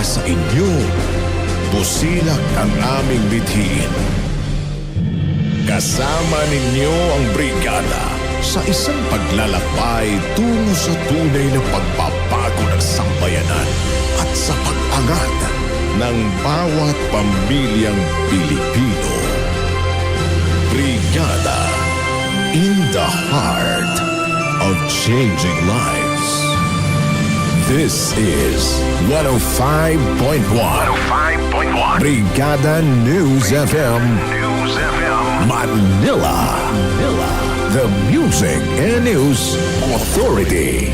para sa inyo. Busilak ang aming bithiin. Kasama ninyo ang brigada sa isang paglalakbay tungo sa tunay na pagbabago ng sambayanan at sa pag-angat ng bawat pamilyang Pilipino. Brigada in the heart of changing lives. This is 105.1 105.1 Brigada News FM News FM. Manila. Manila. The Music and News Authority.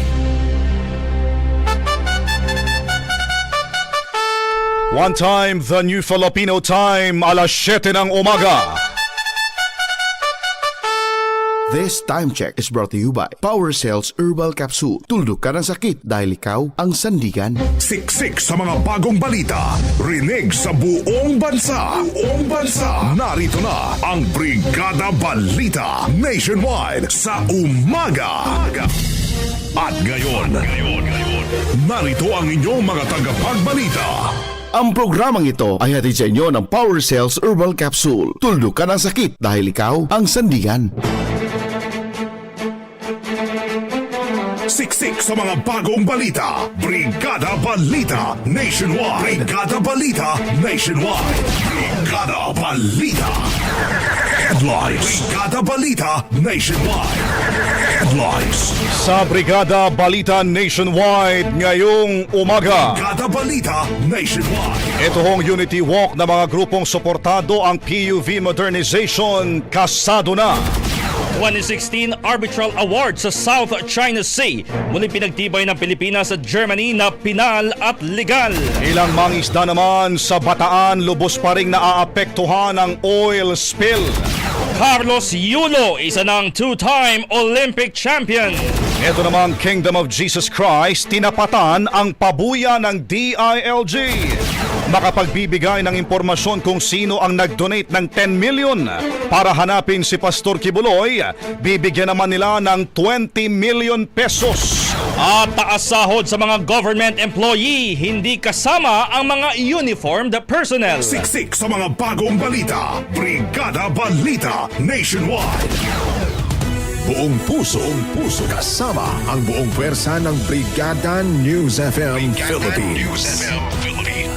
One time, the new Filipino time, alas 7 ng umaga. This time check is brought to you by Power Cells Herbal Capsule. Tuldok ka ng sakit dahil ikaw ang sandigan. Siksik sa mga bagong balita. Rinig sa buong bansa. Buong bansa. Narito na ang Brigada Balita Nationwide sa umaga. At ngayon, narito ang inyong mga tagapagbalita. Ang programang ito ay hatid sa inyo ng Power Cells Herbal Capsule. Tuldok ka ng sakit dahil ikaw ang sandigan. Sa mga bagong balita. Brigada Balita Nationwide. Brigada Balita Nationwide. Brigada Balita. Headlines. Brigada Balita Nationwide. Headlines. Sa Brigada Balita Nationwide ngayong umaga. Brigada Balita Nationwide. Ito hong Unity Walk na mga grupong suportado ang PUV Modernization kasado na. 2016 Arbitral Award sa South China Sea. Muling pinagtibay ng Pilipinas at Germany na pinal at legal. Ilang mangisda naman sa Bataan lubos pa ring naaapektuhan ng oil spill. Carlos Yulo, isa ng two-time Olympic champion. Ito namang Kingdom of Jesus Christ, tinapatan ang pabuya ng DILG. Makapagbibigay ng impormasyon kung sino ang nag-donate ng 10 million para hanapin si Pastor Kibuloy, bibigyan naman nila ng 20 million pesos. At taas sahod sa mga government employee, hindi kasama ang mga uniformed personnel. Siksik sa mga bagong balita. Brigada Balita Nationwide. Buong puso, buong puso kasama ang buong pwersa ng Brigada News FM Philippines.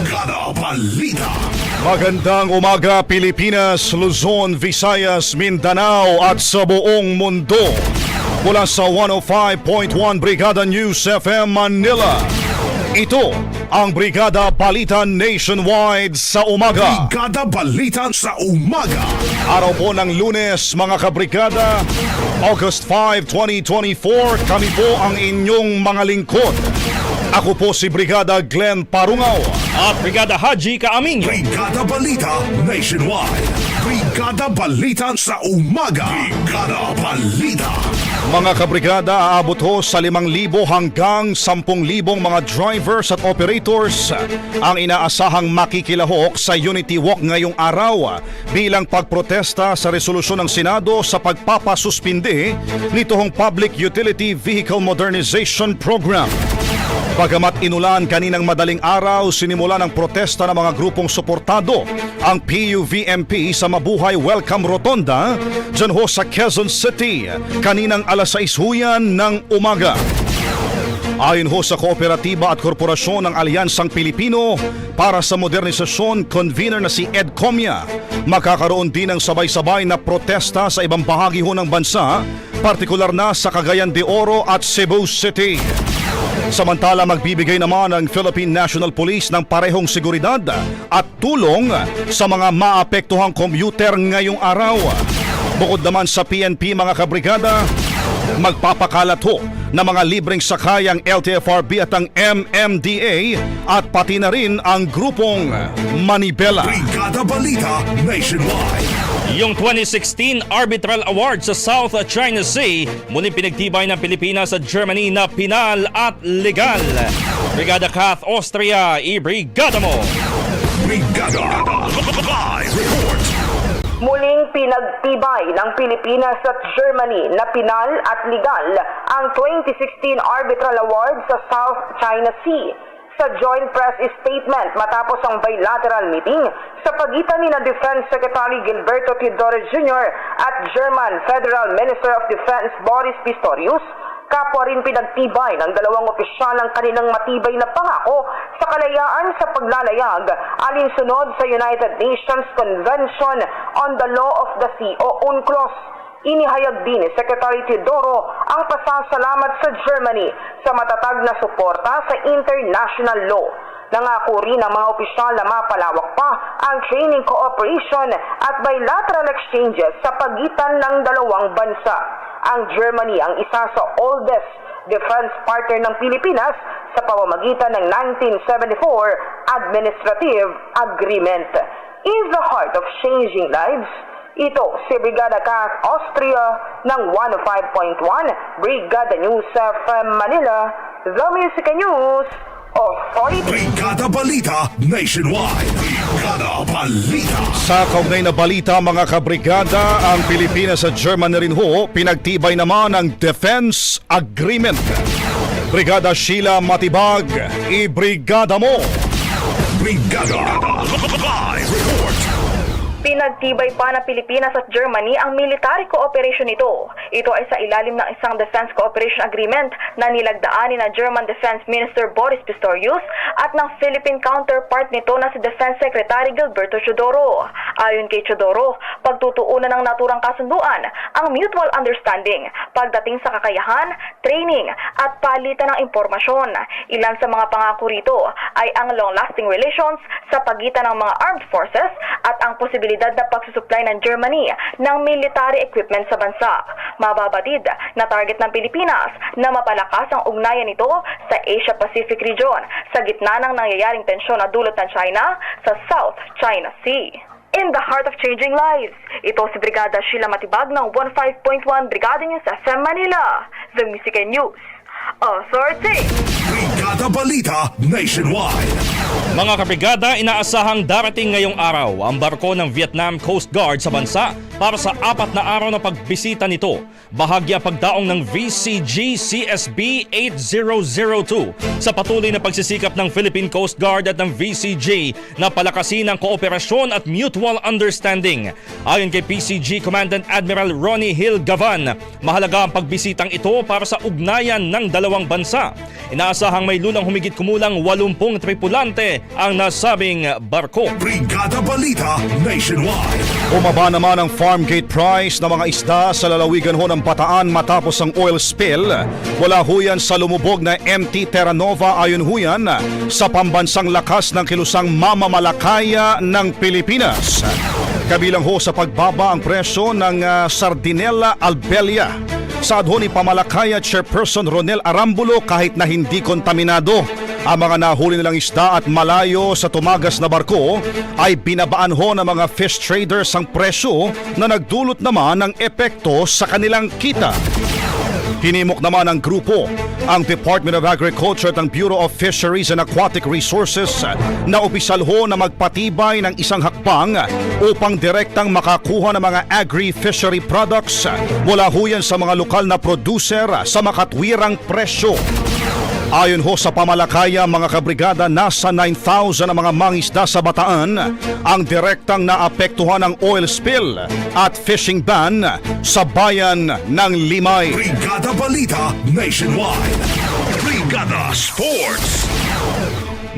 Brigada Balita. Magandang umaga Pilipinas, Luzon, Visayas, Mindanao at sa buong mundo. Mula sa 105.1 Brigada News FM Manila. Ito ang Brigada Balita Nationwide sa umaga. Brigada Balita sa umaga. Araw po ng lunes mga kabrigada, August 5, 2024, kami po ang inyong mga lingkod. Ako po si Brigada Glenn Parungaw. At Brigada Haji Kaaminyo. Brigada Balita Nationwide. Brigada Balita sa umaga. Brigada Balita. Mga kabrigada, aabot ho sa 5,000 hanggang 10,000 mga drivers at operators ang inaasahang makikilahok sa Unity Walk ngayong araw bilang pagprotesta sa resolusyon ng Senado sa pagpapasuspindi nitong Public Utility Vehicle Modernization Program. Bagamat inulan kaninang madaling araw, sinimula ng protesta ng mga grupong suportado ang PUVMP sa Mabuhay Welcome Rotonda dyan ho sa Quezon City kaninang alas 6 huyan ng umaga. Ayon ho sa kooperatiba at korporasyon ng Alyansang Pilipino para sa modernisasyon, convener na si Ed Comia, makakaroon din ng sabay-sabay na protesta sa ibang bahagi ho ng bansa, partikular na sa Cagayan de Oro at Cebu City. Samantala magbibigay naman ang Philippine National Police ng parehong seguridad at tulong sa mga maapektuhang commuter ngayong araw. Bukod naman sa PNP mga kabrigada, magpapakalat ho ng mga libreng sakay ang LTFRB at ang MMDA at pati na rin ang grupong Manibela. Brigada Balita Nationwide. Yung 2016 Arbitral Award sa South China Sea muling pinagtibay ng Pilipinas sa Germany na pinal at legal. Brigada Kath Austria, i-brigada mo! Brigada Live Report. Muling pinagtibay ng Pilipinas at Germany na pinal at legal ang 2016 Arbitral Award sa South China Sea sa joint press statement matapos ang bilateral meeting sa pagitan ni na Defense Secretary Gilberto Teodoro Jr. at German Federal Minister of Defense Boris Pistorius kapwa rin pinagtibay ng dalawang opisyal ang kanilang matibay na pangako sa kalayaan sa paglalayag alinsunod sa United Nations Convention on the Law of the Sea o UNCLOS. Inihayag din ni Secretary Teodoro ang pasasalamat sa Germany sa matatag na suporta sa international law. Nangako rin ang mga opisyal na mapalawak pa ang training cooperation at bilateral exchanges sa pagitan ng dalawang bansa. Ang Germany ang isa sa oldest defense partner ng Pilipinas sa pamamagitan ng 1974 Administrative Agreement. In the heart of changing lives, ito si Brigada Kath Austria ng 105.1 Brigada News FM Manila, The Music News Authority. Brigada Balita Nationwide. Brigada Balita. Sa kaugnay na balita mga kabrigada, ang Pilipinas at Germany rin ho pinagtibay naman ang Defense Agreement. Brigada Sheila Matibag, i-brigada mo! Brigada Live Report. Pinagtibay pa ng Pilipinas at Germany ang military cooperation nito. Ito ay sa ilalim ng isang Defense Cooperation Agreement na nilagdaan ni na German Defense Minister Boris Pistorius at ng Philippine counterpart nito na si Defense Secretary Gilberto Chodoro. Ayon kay Chodoro, pagtutuunan ng naturang kasunduan ang mutual understanding pagdating sa kakayahan, training at palitan ng impormasyon. Ilan sa mga pangako rito ay ang long-lasting relations sa pagitan ng mga armed forces at ang posibilidad na pagsusupply ng Germany ng military equipment sa bansa. Mababatid na target ng Pilipinas na mapalakas ang ugnayan nito sa Asia-Pacific region sa gitna ng nangyayaring tensyon na dulot ng China sa South China Sea. In the heart of changing lives, ito si Brigada Sheila Matibag ng 15.1 Brigada News FM Manila, The Music and News Authority. Brigada Balita Nationwide. Mga kabrigada, inaasahang darating ngayong araw ang barko ng Vietnam Coast Guard sa bansa para sa apat na araw na pagbisita nito. Bahagya pagdaong ng VCG CSB 8002 sa patuloy na pagsisikap ng Philippine Coast Guard at ng VCG na palakasin ang kooperasyon at mutual understanding. Ayon kay PCG Commandant Admiral Ronnie Hill Gavan, mahalaga ang pagbisitang ito para sa ugnayan ng dalawang bansa. Inaasahang may lulang humigit kumulang 80 tripulante ang nasabing barko. Brigada Balita Nationwide. Umaba naman ang farm gate price ng mga isda sa lalawigan ho ng Bataan matapos ang oil spill. Wala ho yan sa lumubog na MT Terra Nova ayon ho yan sa pambansang lakas ng kilusang mamamalakaya ng Pilipinas. Kabilang ho sa pagbaba ang presyo ng ah, Sardinella Albelia. Sa adho ni Pamalakaya Chairperson Ronel Arambulo kahit na hindi kontaminado ang mga nahuli nilang isda at malayo sa tumagas na barko ay binabaan ho ng mga fish traders ang presyo na nagdulot naman ng epekto sa kanilang kita. Hinimok naman ng grupo ang Department of Agriculture at ang Bureau of Fisheries and Aquatic Resources na opisyal ho na magpatibay ng isang hakbang upang direktang makakuha ng mga agri-fishery products mula ho yan sa mga lokal na producer sa makatwirang presyo. Ayon ho sa pamalakaya mga kabrigada, nasa 9,000 ang mga mangisda sa Bataan ang direktang naapektuhan ng oil spill at fishing ban sa bayan ng Limay. Brigada Balita Nationwide. Brigada Sports.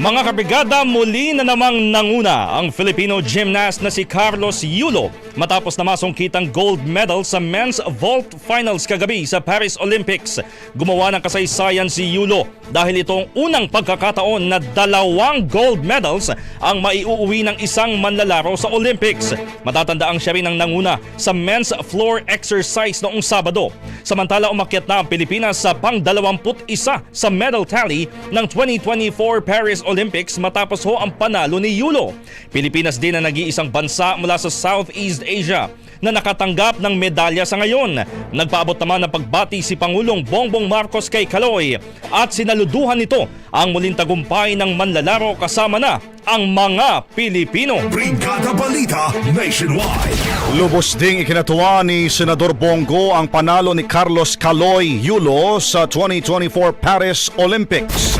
Mga kabrigada, muli na namang nanguna ang Filipino gymnast na si Carlos Yulo matapos na masungkitang gold medal sa men's vault finals kagabi sa Paris Olympics. Gumawa ng kasaysayan si Yulo dahil itong unang pagkakataon na dalawang gold medals ang maiuuwi ng isang manlalaro sa Olympics. Matatandaang siya rin ang nanguna sa men's floor exercise noong Sabado. Samantala umakyat na ang Pilipinas sa pang-21 sa medal tally ng 2024 Paris Olympics matapos ho ang panalo ni Yulo. Pilipinas din ang nag-iisang bansa mula sa Southeast Asia na nakatanggap ng medalya sa ngayon. Nagpaabot naman ng pagbati si Pangulong Bongbong Marcos kay Kaloy at sinaluduhan nito ang muling tagumpay ng manlalaro kasama na ang mga Pilipino. Brigada Balita Nationwide. Lubos ding ikinatuwa ni Senador Bongo ang panalo ni Carlos Caloy Yulo sa 2024 Paris Olympics.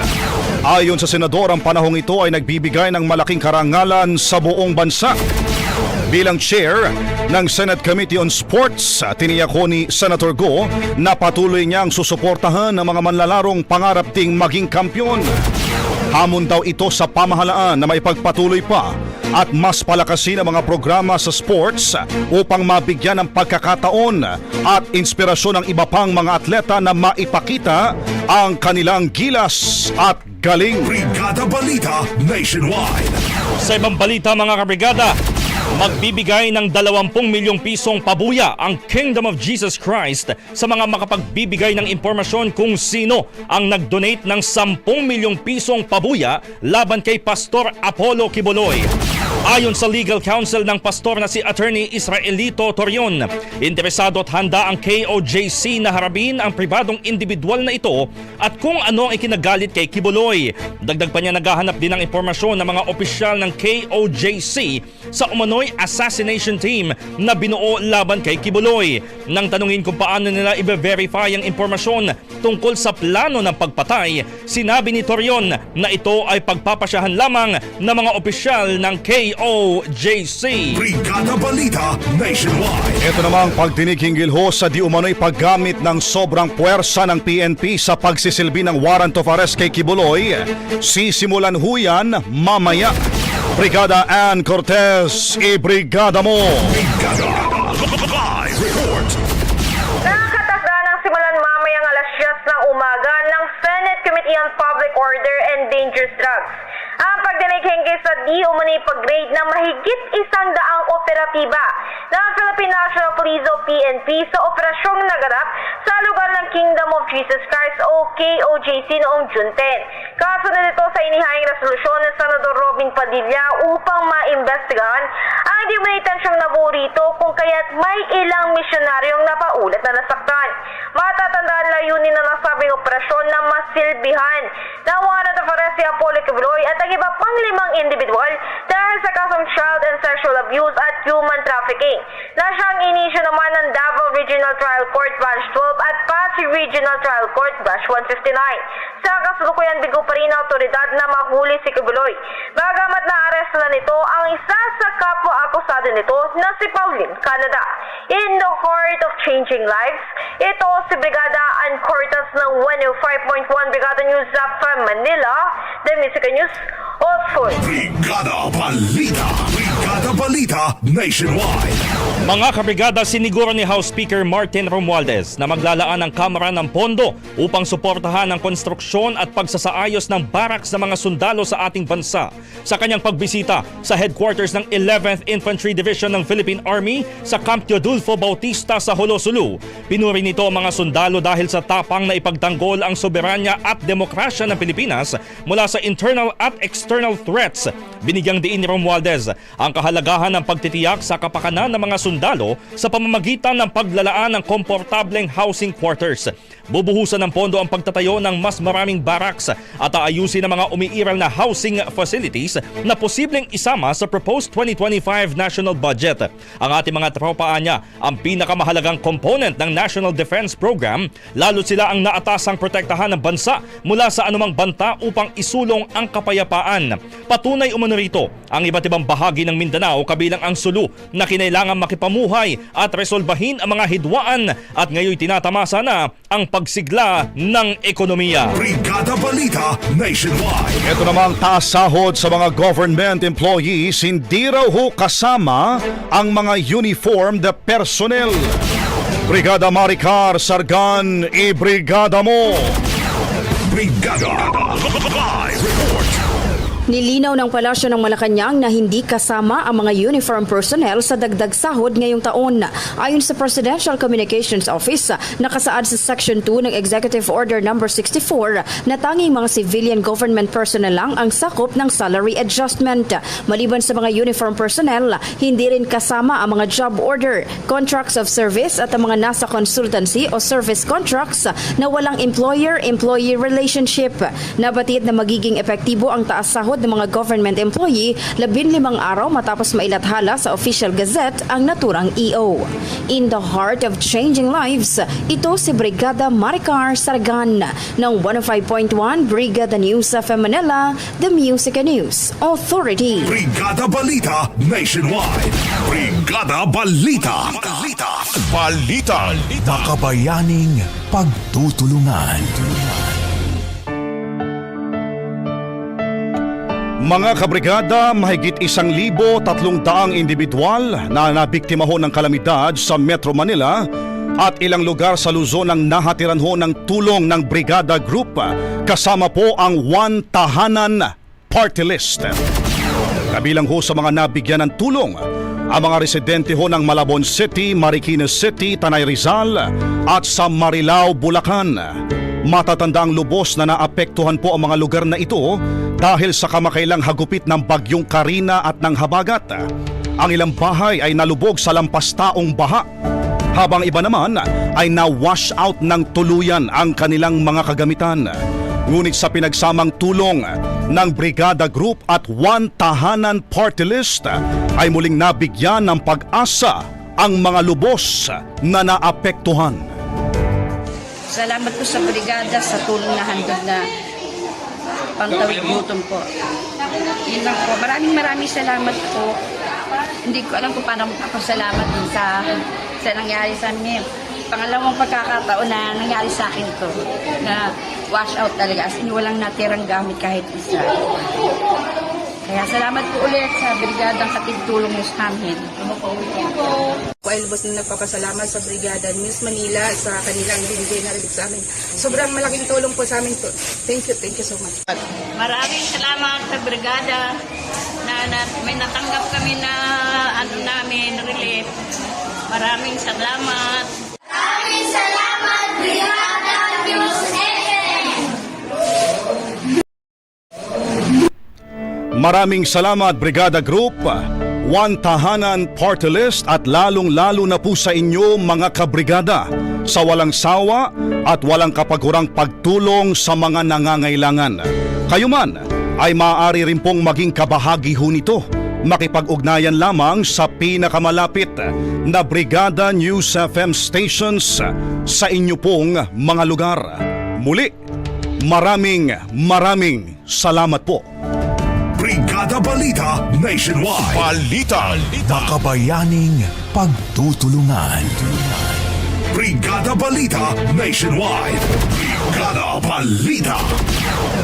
Ayon sa senador, ang panahong ito ay nagbibigay ng malaking karangalan sa buong bansa. Bilang chair ng Senate Committee on Sports, tiniyak ko ni Senator Go na patuloy niyang susuportahan ang mga manlalarong pangarap ding maging kampyon. Hamon daw ito sa pamahalaan na may pagpatuloy pa at mas palakasin ang mga programa sa sports upang mabigyan ng pagkakataon at inspirasyon ng iba pang mga atleta na maipakita ang kanilang gilas at galing. Brigada Balita Nationwide. Sa ibang balita mga kabrigada, magbibigay ng 20 milyong pisong pabuya ang Kingdom of Jesus Christ sa mga makapagbibigay ng impormasyon kung sino ang nag-donate ng 10 milyong pisong pabuya laban kay Pastor Apollo Kibuloy. Ayon sa legal counsel ng pastor na si Attorney Israelito Torion, interesado at handa ang KOJC na harabin ang pribadong individual na ito at kung ano ang ikinagalit kay Kibuloy. Dagdag pa niya naghahanap din ng impormasyon ng mga opisyal ng KOJC sa umano'y assassination team na binuo laban kay Kibuloy. Nang tanungin kung paano nila i-verify ang impormasyon tungkol sa plano ng pagpatay, sinabi ni Torion na ito ay pagpapasyahan lamang ng mga opisyal ng KOJC. Brigada Balita Nationwide. Ito namang pagtinikinggil ho sa di umano'y paggamit ng sobrang puwersa ng PNP sa pagsisilbi ng warrant of arrest kay Kibuloy. Sisimulan ho yan mamaya. Brigada Ann Cortez, i-brigada mo! Brigada Report. Nakatakda ng simulan mamayang alas 10 ng umaga ng Senate Committee on Public Order and Dangerous Drugs. Ang pagdinig hinggil sa di umani pag-grade ng mahigit isang daang operatiba ng Philippine National Police o PNP sa operasyong naganap sa lugar ng Kingdom of Jesus Christ o KOJC noong June 10. Kasunod ito sa inihayang resolusyon ng Senador Robin Padilla upang maimbestigahan ang di umani tensyong nabuo rito kung kaya't may ilang misyonaryong napaulat na nasaktan. Matatandaan layunin na nasabing operasyon na masilbihan na warrant of arrest si Apollo Quibloy at ang iba pang limang individual dahil sa kasong child and sexual abuse at human trafficking na siyang inisyo naman ng Davao Regional Trial Court Branch 12 at Pasig Regional Trial Court Branch 159. Sa kasalukuyan bigo pa rin ang otoridad na mahuli si Quibloy. Bagamat na-arresto na nito ang isa sa kapwa-akusado nito na si Pauline Canada. In the heart of changing lives, ito si Brigada Ann Cortas ng 105.1 Brigada News from Manila, the Music News Oxford. Brigada Balita. Brigada Balita Nationwide. Mga kabrigada, siniguro ni House Speaker Martin Romualdez na maglalaan ng Kamara ng pondo upang suportahan ang konstruksyon at pagsasaayos ng barracks ng mga sundalo sa ating bansa. Sa kanyang pagbisita sa headquarters ng 11th Infantry Division ng Philippine Army sa Camp Teodulfo Bautista sa Holosulu, pinuri nito ang mga sundalo dahil sa tapang na ipagtanggol ang soberanya at demokrasya ng Pilipinas mula sa internal at external threats. Binigyang diin ni Romualdez ang kahalagahan ng pagtitiyak sa kapakanan ng mga sundalo sa pamamagitan ng paglalaan ng komportableng housing quarters. Bubuhusan ng pondo ang pagtatayo ng mas maraming barracks at aayusin ang mga umiiral na housing facilities na posibleng isama sa proposed 2025 national budget. Ang ating mga tropa niya ang pinakamahalagang component ng National Defense Program lalo sila ang naatasang protektahan ng bansa mula sa anumang banta upang isulong ang kapayapaan. Kasalukuyan. Patunay umano rito ang iba't ibang bahagi ng Mindanao kabilang ang Sulu na kinailangan makipamuhay at resolbahin ang mga hidwaan at ngayon tinatamasa na ang pagsigla ng ekonomiya. Brigada Balita Nationwide. Ito namang taas sahod sa mga government employees, hindi raw ho kasama ang mga uniformed personnel. Brigada Maricar Sargan, i-brigada mo! Brigada Live. Nilinaw ng Palasyo ng Malacanang na hindi kasama ang mga uniform personnel sa dagdag sahod ngayong taon. Ayon sa Presidential Communications Office, nakasaad sa Section 2 ng Executive Order No. 64 na tanging mga civilian government personnel lang ang sakop ng salary adjustment. Maliban sa mga uniform personnel, hindi rin kasama ang mga job order, contracts of service at ang mga nasa consultancy o service contracts na walang employer-employee relationship. Nabatid na magiging epektibo ang taas sahod ng mga government employee labin limang araw matapos mailathala sa official gazette ang naturang EO. In the heart of changing lives, ito si Brigada Maricar Sargan ng 105.1 Brigada News of Manila, The Music and News Authority. Brigada Balita Nationwide. Brigada Balita. Balita. Balita. Makabayaning pagtutulungan. Mga kabrigada, mahigit isang libo tatlong daang individual na nabiktima ho ng kalamidad sa Metro Manila at ilang lugar sa Luzon ang nahatiran ho ng tulong ng Brigada Group kasama po ang One Tahanan Party List. Kabilang ho sa mga nabigyan ng tulong ang mga residente ho ng Malabon City, Marikina City, Tanay Rizal at sa Marilao, Bulacan. Matatanda ang lubos na naapektuhan po ang mga lugar na ito dahil sa kamakailang hagupit ng bagyong Karina at ng Habagat. Ang ilang bahay ay nalubog sa lampastaong baha habang iba naman ay na-wash out ng tuluyan ang kanilang mga kagamitan. Ngunit sa pinagsamang tulong ng Brigada Group at One Tahanan Party List ay muling nabigyan ng pag-asa ang mga lubos na naapektuhan. Salamat po sa brigada sa tulong na handog na pangtawid gutom po. Yun lang po. Maraming maraming salamat po. Hindi ko alam kung paano magpapasalamat din sa, sa nangyari sa amin. Pangalawang pagkakataon na nangyari sa akin to na wash out talaga. As in, walang natirang gamit kahit isa. Kaya salamat po ulit sa brigadang sa amin. Ako ay lubos na nagpapasalamat sa Brigada News Manila sa kanilang binigay na relief sa amin. Sobrang malaking tulong po sa amin to. Thank you, thank you so much. Maraming salamat sa brigada na, na may natanggap kami na ano namin relief. Maraming salamat. Maraming salamat Brigada Group, One Tahanan Party List at lalong-lalo na po sa inyo mga kabrigada sa walang sawa at walang kapagurang pagtulong sa mga nangangailangan. Kayo man ay maaari rin pong maging kabahagi ho nito. Makipag-ugnayan lamang sa pinakamalapit na Brigada News FM stations sa inyo pong mga lugar. Muli, maraming maraming salamat po. Brigada Balita Nationwide. Balita. Makabayaning pagtutulungan. Brigada Balita Nationwide. Brigada Balita.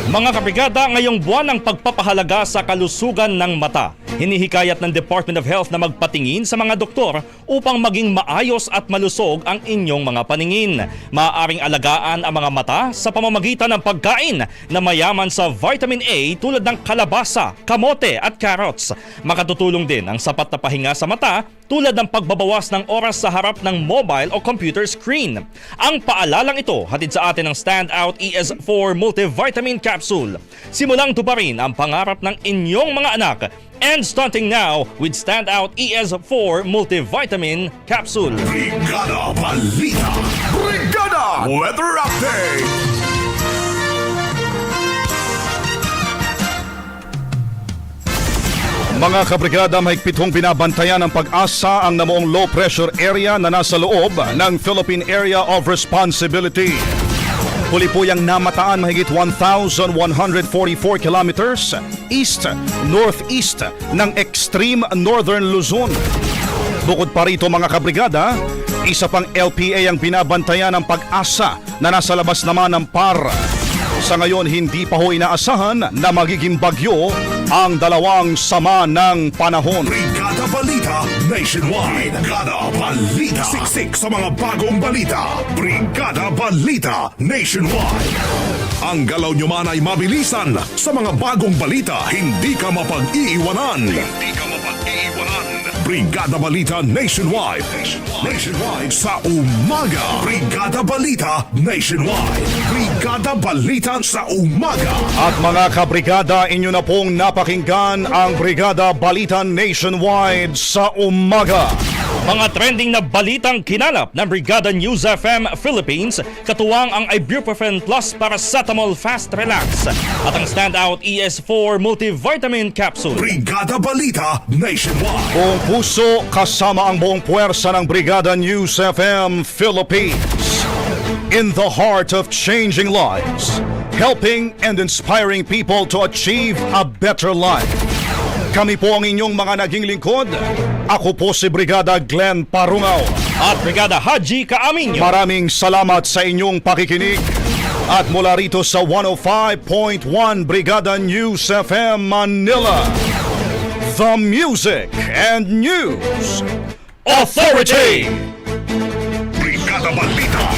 Mga kabrigada, ngayong buwan ng pagpapahalaga sa kalusugan ng mata. Hinihikayat ng Department of Health na magpatingin sa mga doktor upang maging maayos at malusog ang inyong mga paningin. Maaaring alagaan ang mga mata sa pamamagitan ng pagkain na mayaman sa vitamin A tulad ng kalabasa, kamote at carrots. Makatutulong din ang sapat na pahinga sa mata tulad ng pagbabawas ng oras sa harap ng mobile o computer screen. Ang paalalang ito hatid sa atin ng Standout ES4 Multivitamin Capsule. Simulang tuparin ang pangarap ng inyong mga anak and starting now with Standout ES4 Multivitamin Capsule. Brigada Balita. Brigada Weather Update. Mga kabrigada, mahigpit hong binabantayan ng pag-asa ang namuong low pressure area na nasa loob ng Philippine Area of Responsibility. Huli po yung namataan mahigit 1,144 kilometers east, northeast ng extreme northern Luzon. Bukod pa rito mga kabrigada, isa pang LPA ang binabantayan ng pag-asa na nasa labas naman ng PAR. Sa ngayon, hindi pa ho inaasahan na magiging bagyo ang dalawang sama ng panahon. Brigada Balita Nationwide. Brigada Balita. Siksik sa mga bagong balita. Brigada Balita Nationwide. Ang galaw nyo man ay mabilisan. Sa mga bagong balita, hindi ka mapag-iiwanan. Hindi ka mapag-iiwanan. Brigada Balita Nationwide. Nationwide sa umaga. Brigada Balita Nationwide. Brigada Balita sa umaga. At mga kabrigada, inyo na pong napakinggan ang Brigada Balita Nationwide sa umaga. Mga trending na balitang kinalap ng Brigada News FM Philippines, katuwang ang Ibuprofen Plus Paracetamol Fast Relax at ang standout ES4 Multivitamin Capsule. Brigada Balita Nationwide. Buong puso kasama ang buong puwersa ng Brigada News FM Philippines. In the heart of changing lives, helping and inspiring people to achieve a better life. Kami po ang inyong mga naging lingkod. Ako po si Brigada Glenn Parungaw. At Brigada Haji Kaaminyo. Maraming salamat sa inyong pakikinig. At mula rito sa 105.1 Brigada News FM Manila, The Music and News Authority! Brigada Balita.